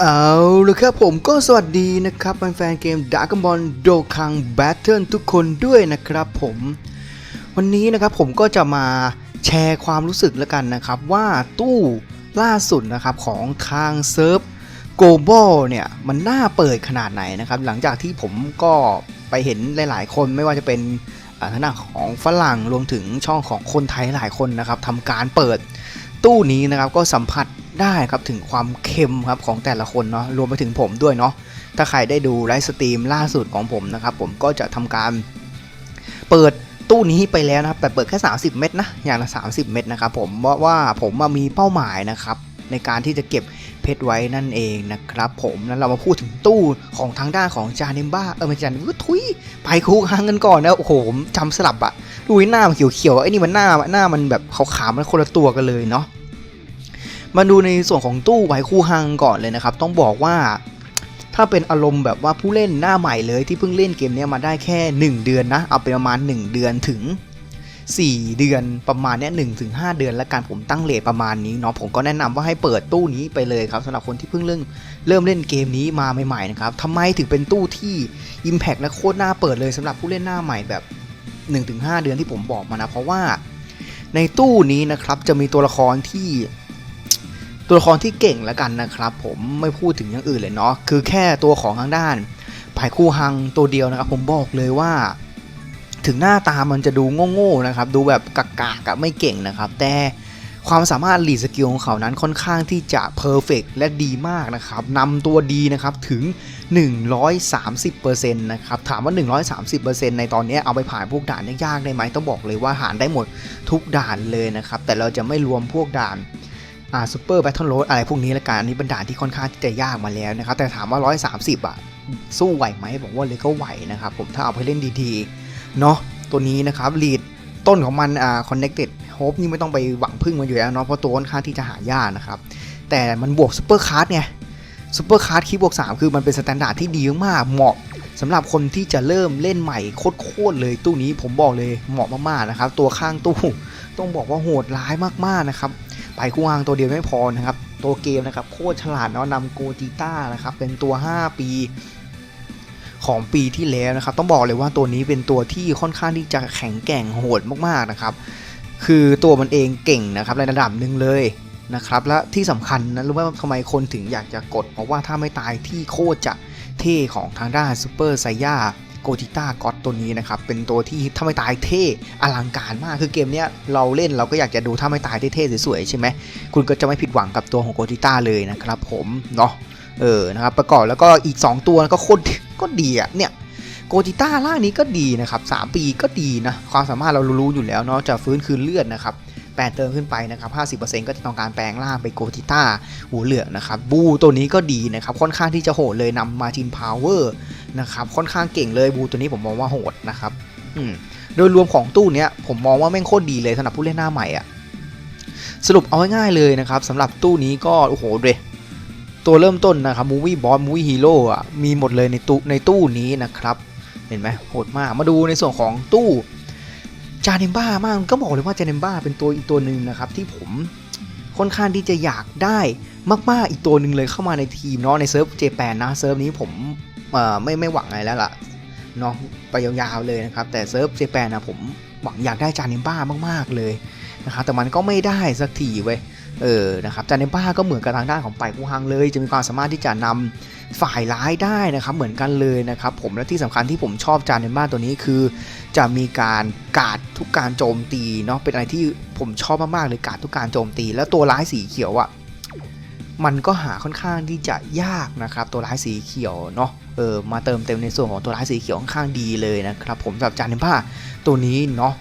เอาละครับผมก็สวัสดีนะครับแฟนๆเกมด a r k กบอลโดคังแบทเทิลทุกคนด้วยนะครับผม วันนี้นะครับผมก็จะมาแชร์ความรู้สึกแล้วกันนะครับ ว่าตู้ล่าสุดนะครับของทางเซิร์ฟโกลบอลเนี่ยมันน่าเปิดขนาดไหนนะครับ หลังจากที่ผมก็ไปเห็นหลาย ๆ คนไม่ว่าจะเป็นอ่าทางด้านของฝรั่งรวมถึงช่องของคนไทยหลายคนนะครับทำการเปิดตู้นี้นะครับก็สัมผัส ได้ครับถึงความเค็มครับของแต่ละคนเนาะรวมไปถึงผมด้วยเนาะถ้าใครได้ดูไลฟ์สตรีมล่าสุดของผมนะครับผมก็จะทำการเปิดตู้นี้ไปแล้วนะครับแต่เปิดแค่ 30 เม็ดนะอย่างละ 30 เม็ดนะครับผมเพราะว่าผมมามีเป้าหมายนะครับในการที่จะเก็บเพชรไว้นั่นเองนะครับผมนั้นเรามาพูดถึงตู้ของทางด้านของจานิมบ้าเออม่ใช่จานิมบ้าทุยไปคูค้างกันก่อนนะโอ้โหจำสลับอะดูหน้ามันเขียวๆไอ้นี่มันหน้าหน้ามันแบบขาวๆมันคนละตัวกันเลยเนาะ มาดูในส่วนของตู้ไวคู่ฮังก่อนเลยนะครับ ต้องบอกว่า ถ้าเป็นอารมณ์แบบว่าผู้เล่นหน้าใหม่เลยที่เพิ่งเล่นเกมนี้มาได้แค่ 1 เดือนนะ เอาเป็นประมาณ 1 เดือนถึง 4 เดือนประมาณเนี้ยหถึงหเดือนและการผมตั้งเลทประมาณนี้เนาะผมก็แนะนำว่าให้เปิดตู้นี้ไปเลยครับสำหรับคนที่เพิ่งเริ่มเริ่มเล่นเกมนี้มาใหม่ๆนะครับทำไมถึงเป็นตู้ที่ Impact และโคตรน่าเปิดเลยสำหรับผู้เล่นหน้าใหม่แบบ 1-5 เดือนที่ผมบอกมานะเพราะว่าในตู้นี้นะครับจะมีตัวละครที่ ตัวละครที่เก่งแล้วกันนะครับ ผมไม่พูดถึงอย่างอื่นเลยเนาะคือแค่ตัวของทางด้านผายคู่ฮังตัวเดียวนะครับ ผมบอกเลยว่า ถึงหน้าตามันจะดูโง่ๆนะครับ ดูแบบกากๆกับไม่เก่งนะครับ แต่ความสามารถลีดสกิลของเขานั้นค่อนข้างที่จะเพอร์เฟกและดีมากนะครับนำตัวดีนะครับถึง 130%นะครับถามว่า 130%ในตอนนี้เอาไปผ่านพวกด่านยากๆได้ไหมต้องบอกเลยว่าหารได้หมดทุกด่านเลยนะครับ แต่เราจะไม่รวมพวกด่าน อ่าซูเปอร์แบทเทิลโรดอะไรพวกนี้ละกันอันนี้เป็นด่าที่ค่อนข้างที่จะยากมาแล้วนะครับ แต่ถามว่า 130 อะ สู้ไหวไหมบอกว่าเลยก็ไหวนะครับ ผมถ้าเอาไปเล่นดีๆ เนาะตัวนี้นะครับลีดต้นของมันอ่า connected hope นี่ไม่ต้องไปหวังพึ่งมันอยู่แล้วเนาะเพราะตัวค่อนข้างที่จะหายากนะครับ แต่มันบวกซูเปอร์คาร์ดไงซูเปอร์คาร์ดคีบวก 3 คือมันเป็นสแตนดาร์ดที่ดีมากเหมาะสำหรับคนที่จะเริ่มเล่นใหม่โคตรเลยตู้นี้ผมบอกเลยเหมาะมากๆนะครับ ตัวข้างตู้ต้องบอกว่าโหดร้ายมากๆนะครับ ไปคู่ฮางตัวเดียวไม่พอนะครับ ตัวเกมนะครับโคตรฉลาดเนาะนำโกจิต้านะครับ เป็นตัว 5 ปีของปีที่แล้วนะครับ ต้องบอกเลยว่าตัวนี้เป็นตัวที่ค่อนข้างที่จะแข็งแกร่งโหดมากๆนะครับ คือตัวมันเองเก่งนะครับในระดับหนึ่งเลยนะครับ และที่สำคัญนะรู้ไหมว่าทำไมคนถึงอยากจะกด เพราะว่าถ้าไม่ตายที่โคตรจะเท่ของทางด้านซูเปอร์ไซย่า โกจิต้าก็อตตัวนี้นะครับ เป็นตัวที่ถ้าไม่ตายเท่อลังการมาก คือเกมเนี้ยเราเล่นเราก็อยากจะดูถ้าไม่ตายเท่ๆสวยๆใช่ไหม คุณก็จะไม่ผิดหวังกับตัวของโกจิต้าเลยนะครับผมเนาะ เออ นะครับ ประกอบแล้วก็อีก 2 ตัวก็โคตรก็ดีอะเนี่ยโกจิต้าล่างนี้ก็ดีนะครับ 3 ปีก็ดีนะ ความสามารถเรารู้อยู่แล้วเนาะ จะฟื้นคืนเลือดนะครับแปดเติมขึ้นไปนะครับ 50%ก็จะต้องการแปลงร่างไปโกจิต้าหูเหลืองนะครับ บูตัวนี้ก็ดีนะครับ ค่อนข้างที่จะโหดเลยนำมาจินพาวเวอร์ นะครับค่อนข้างเก่งเลยบูตัวนี้ผมมองว่าโหดนะครับอืมโดยรวมของตู้เนี้ยผมมองว่าแม่งโคตรดีเลยสำหรับผู้เล่นหน้าใหม่อะสรุปเอาง่ายๆเลยนะครับสำหรับตู้นี้ก็โอ้โหเลยตัวเริ่มต้นนะครับมูวี่บอสมูวี่ฮีโร่อะมีหมดเลยในตู้ในตู้นี้นะครับเห็นไหมโหดมากมาดูในส่วนของตู้จาเนมบ้ามากก็บอกเลยว่าจาเนมบ้าเป็นตัวอีกตัวหนึ่งนะครับที่ผมค่อนข้างที่จะอยากได้มากๆอีกตัวหนึ่งเลยเข้ามาในทีมเนาะในเซิร์ฟเจแปนนะเซิร์ฟนี้ผม ไม่ไม่หวังอะไรแล้วล่ะเนาะไปยาวๆเลยนะครับ แต่เซิร์ฟเจแปนนะผมหวังอยากได้จาเนมบ้ามากๆเลยนะครับแต่มันก็ไม่ได้สักทีเว้ยเออนะครับจานเนบ้าก็เหมือนกับทางด้านของไปกูฮังเลย จะมีความสามารถที่จะนำฝ่ายร้ายได้นะครับเหมือนกันเลยนะครับผมและที่สำคัญที่ผมชอบจานเนบ้าตัวนี้คือ จะมีการกาดทุกการโจมตีเนาะเป็นอะไรที่ผมชอบมากๆเลยกาดทุกการโจมตี แล้วตัวร้ายสีเขียวอะ่ะ มันก็หาค่อนข้างที่จะยากนะครับตัวร้ายสีเขียวเนาะเออมาเติมเต็มในส่วนของตัวร้ายสีเขียวค่อนข้างดีเลยนะครับผมสำหรับจานเนบ้าตัวนี้เนาะ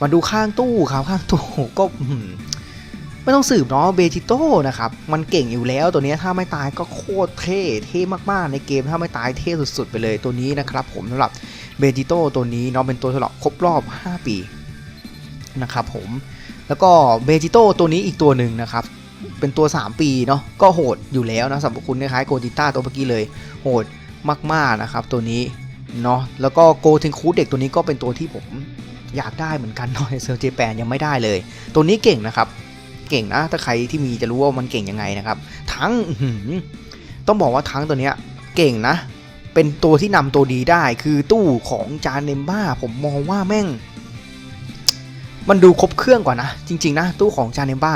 มาดูข้างตู้ครับข้างตู้ก็ไม่ต้องสืบเนาะเบจิโต้นะครับมันเก่งอยู่แล้วตัวนี้ถ้าไม่ตายก็โคตรเท่เท่มากๆ ในเกมถ้าไม่ตายเท่สุดๆ ไปเลยตัวนี้นะครับผมสำหรับเบจิโต้ตัวนี้เนาะเป็นตัวฉลองครบรอบ 5 ปีนะครับผมแล้วก็เบจิโต้ตัวนี้อีกตัวหนึ่งนะครับ เป็นตัว 3 ปีเนาะก็โหดอยู่แล้วนะสำหรับคุณคล้ายๆโกจิต้าตัวเมื่อกี้เลยโหดมากๆนะครับตัวนี้เนาะแล้วก็โกเทนคูเด็กตัวนี้ก็เป็นตัวที่ผมอยากได้เหมือนกันเนาะเซอร์เจแปนยังไม่ได้เลย ตัวนี้เก่งนะครับ เก่งนะถ้าใครที่มีจะรู้ว่ามันเก่งยังไงนะครับ ทั้งต้องบอกว่าทั้งตัวเนี้ยเก่งนะ เป็นตัวที่นำตัวดีได้คือตู้ของจานเนมบ้าผมมองว่าแม่ง มันดูครบเครื่องกว่านะ จริง ๆ นะ ตู้ของจานเนมบ้า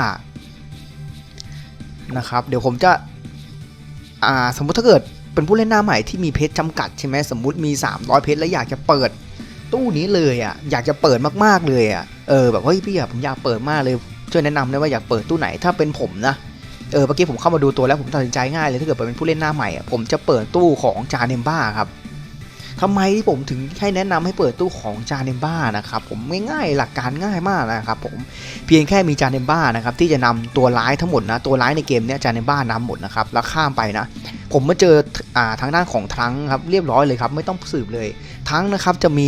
นะครับ เดี๋ยวผมจะอ่าสมมุติถ้าเกิดเป็นผู้เล่นหน้าใหม่ที่มีเพชรจำกัดใช่ไหมสมมุติมี 300 เพชรแล้วอยากจะเปิดตู้นี้เลยอะอยากจะเปิดมากๆเลยอะเออแบบเฮ้ยพี่อะผมอยากเปิดมากเลยช่วยแนะนำได้ว่าอยากเปิดตู้ไหนถ้าเป็นผมนะเออเมื่อกี้ผมเข้ามาดูตัวแล้วผมตัดสินใจง่ายเลยถ้าเกิดเป็นผู้เล่นหน้าใหม่อะผมจะเปิดตู้ของจาเนมบ้าครับ ทำไมที่ผมถึงให้แนะนำให้เปิดตู้ของจานเนมบ้านะครับผมง่ายๆหลักการง่ายมากนะครับผมเพียงแค่มีจานเนมบ้านะครับที่จะนำตัวร้ายทั้งหมดนะตัวร้ายในเกมเนี้ยจานเนมบ้านำหมดนะครับแล้วข้ามไปนะ ผมมาเจออ่าทางด้านของทั้งครับเรียบร้อยเลยครับไม่ต้องสืบเลยทั้งนะครับจะมี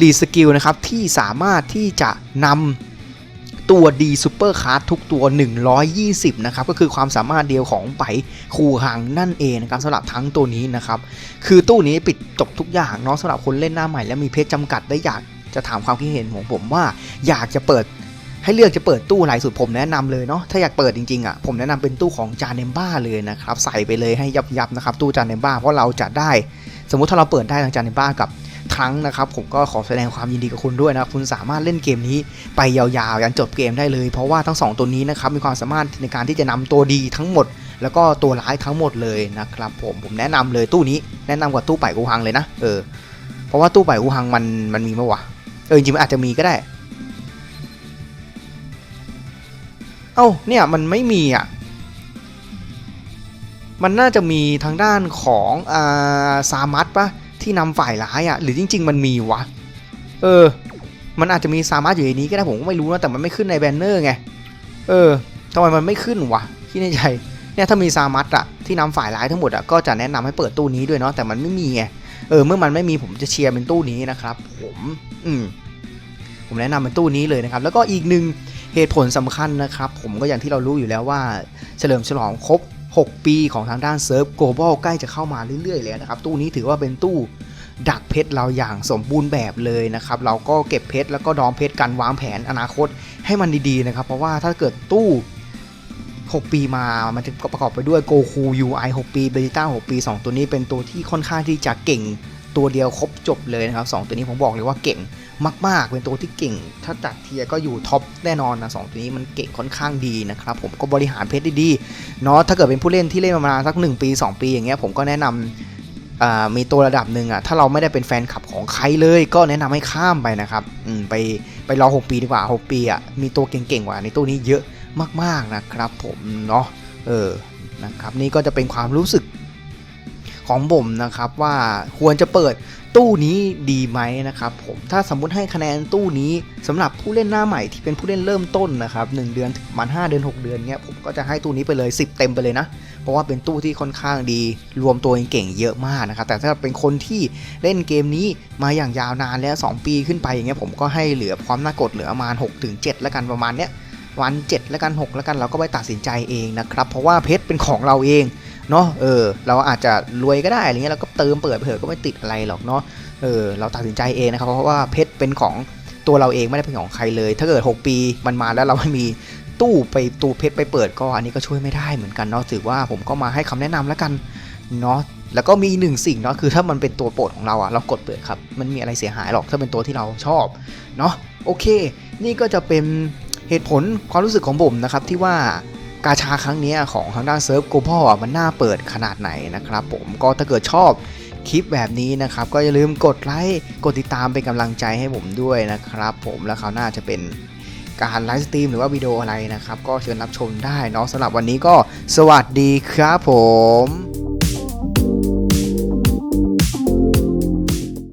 รีสกิลนะครับที่สามารถที่จะนำ ตัวดีซูเปอร์คาร์ทุกตัว 120 นะครับ ก็คือความสามารถเดียวของไปคูหังนั่นเองนะครับสำหรับทั้งตัวนี้นะครับ คือตู้นี้ปิดจบทุกอย่างเนาะสำหรับคนเล่นหน้าใหม่และมีเพชรจำกัดได้อยากจะถามความคิดเห็นของผมว่า อยากจะเปิดให้เลือกจะเปิดตู้อะไรสุดผมแนะนำเลยเนาะถ้าอยากเปิดจริงๆอะผมแนะนำเป็นตู้ของจานเนมบ้าเลยนะครับใส่ไปเลยให้ยับๆนะครับตู้จานเนมบ้าเพราะเราจะได้ สมมุติถ้าเราเปิดได้ทางจานเนมบ้ากับ ทั้งนะครับ ผมก็ขอแสดงความยินดีกับคุณด้วยนะคุณสามารถเล่นเกมนี้ไปยาวๆยันจบเกมได้เลย เพราะว่าทั้งสองตัวนี้นะครับมีความสามารถในการที่จะนำตัวดีทั้งหมด แล้วก็ตัวร้ายทั้งหมดเลยนะครับ ผมผมแนะนำเลยตู้นี้แนะนำกว่าตู้ไปกูฮังเลยนะเออเพราะว่าตู้ไปกูฮังมันมันมีมาวะเออจริงๆอาจจะมีก็ได้เอ้าเนี่ยมันไม่มีอะ มันน่าจะมีทางด้านของอาซามัตปะ ที่นำฝ่ายร้ายอะหรือจริง ๆ มันมีวะ เออ มันอาจจะมีซามัตอยู่ในนี้ก็ได้ผมก็ไม่รู้นะแต่มันไม่ขึ้นในแบนเนอร์ไง เออทำไมมันไม่ขึ้นวะที่ในใจเนี่ยถ้ามีซามัตอะที่นำฝ่ายร้ายทั้งหมดอะก็จะแนะนำให้เปิดตู้นี้ด้วยเนาะแต่มันไม่มีไงเออเมื่อมันไม่มีผมจะเชียร์เป็นตู้นี้นะครับผมอืมผมแนะนำเป็นตู้นี้เลยนะครับ แล้วก็อีกหนึ่งเหตุผลสำคัญนะครับ ผมก็อย่างที่เรารู้อยู่แล้วว่า เฉลิมฉลองครบ 6 ปีของทางด้านเซิร์ฟโกลบอลใกล้จะเข้ามาเรื่อยๆแล้วนะครับ ตู้นี้ถือว่าเป็นตู้ดักเพชรเราอย่างสมบูรณ์แบบเลยนะครับ เราก็เก็บเพชรแล้วก็ดองเพชรกันวางแผนอนาคตให้มันดีๆนะครับ เพราะว่าถ้าเกิดตู้ 6 ปีมา มันจะประกอบไปด้วยโกคู UI 6 ปีเบจิต้า6 ปี 2 ตัวนี้เป็นตัวที่ค่อนข้างที่จะเก่ง ตัวเดียวครบจบเลยนะครับ2ตัวนี้ผมบอกเลยว่าเก่งมาก ๆ เป็นตัวที่เก่ง ถ้าจัดเทียก็อยู่ท็อปแน่นอนนะสองตัวนี้มันเก่งค่อนข้างดีนะครับผมก็บริหารเพชรดีๆเนาะถ้าเกิดเป็นผู้เล่นที่เล่นมาสัก 1 ปี 2 ปีอย่างเงี้ยผมก็แนะนำอ่ามีตัวระดับหนึ่งอะถ้าเราไม่ได้เป็นแฟนคลับของใครเลย ก็แนะนำให้ข้ามไปนะครับอืมไปไปรอ 6 ปีดีกว่า 6 ปีอะมีตัวเก่งๆกว่าในตู้นี้เยอะมากๆนะครับผมเนาะเออนะครับนี่ก็จะเป็นความรู้สึก ของผมนะครับว่าควรจะเปิดตู้นี้ดีไหมนะครับผมถ้าสมมุติให้คะแนนตู้นี้สำหรับผู้เล่นหน้าใหม่ที่เป็นผู้เล่นเริ่มต้นนะครับ1เดือนถึงประมัน5เดือน 6 เดือนเนี้ยผมก็จะให้ตู้นี้ไปเลย 10 เต็มไปเลยนะ เพราะว่าเป็นตู้ที่ค่อนข้างดี รวมตัวเก่งเยอะมากนะครับแต่ถ้าเป็นคนที่เล่นเกมนี้มาอย่างยาวนานแล้ว 2 ปีขึ้นไปอย่างเงี้ยผมก็ให้เหลือความน่ากดเหลือประมาณ6ถึง7แล้วกันประมาณเนี้ยวัน7แล้วกัน6แล้วกันเราก็ไปตัดสินใจเองนะครับเพราะว่าเพชรเป็นของเราเอง เนาะเออเราอาจจะรวยก็ได้อะไรเงี้ยเราก็เติมเปิดเถอก็ไม่ติดอะไรหรอกเนาะเออเราตัดสินใจเองนะครับเพราะว่าเพชรเป็นของตัวเราเองไม่ได้เป็นของใครเลย ถ้าเกิด 6 ปีมันมาแล้วเราไม่มีตู้ไปตู้เพชรไปเปิดก็อันนี้ก็ช่วยไม่ได้เหมือนกันเนาะถือว่าผมก็มาให้คำแนะนำแล้วกันเนาะแล้วก็มีหนึ่งสิ่งเนาะคือถ้ามันเป็นตัวโปรดของเราอะเรากดเปิดครับ มันมีอะไรเสียหายหรอกถ้าเป็นตัวที่เราชอบเนาะโอเค นี่ก็จะเป็นเหตุผลความรู้สึกของผมนะครับที่ว่า กาชาครั้งนี้ของทางด้านเซิร์ฟโกพ่อมันน่าเปิดขนาดไหนนะครับผมก็ถ้าเกิดชอบคลิปแบบนี้นะครับ ก็อย่าลืมกดไลค์กดติดตามเป็นกำลังใจให้ผมด้วยนะครับ ผมแล้วคราวหน้าจะเป็นการไลฟ์สตรีมหรือว่าวิดีโออะไรนะครับ ก็เชิญรับชมได้เนาะสำหรับวันนี้ก็สวัสดีครับผม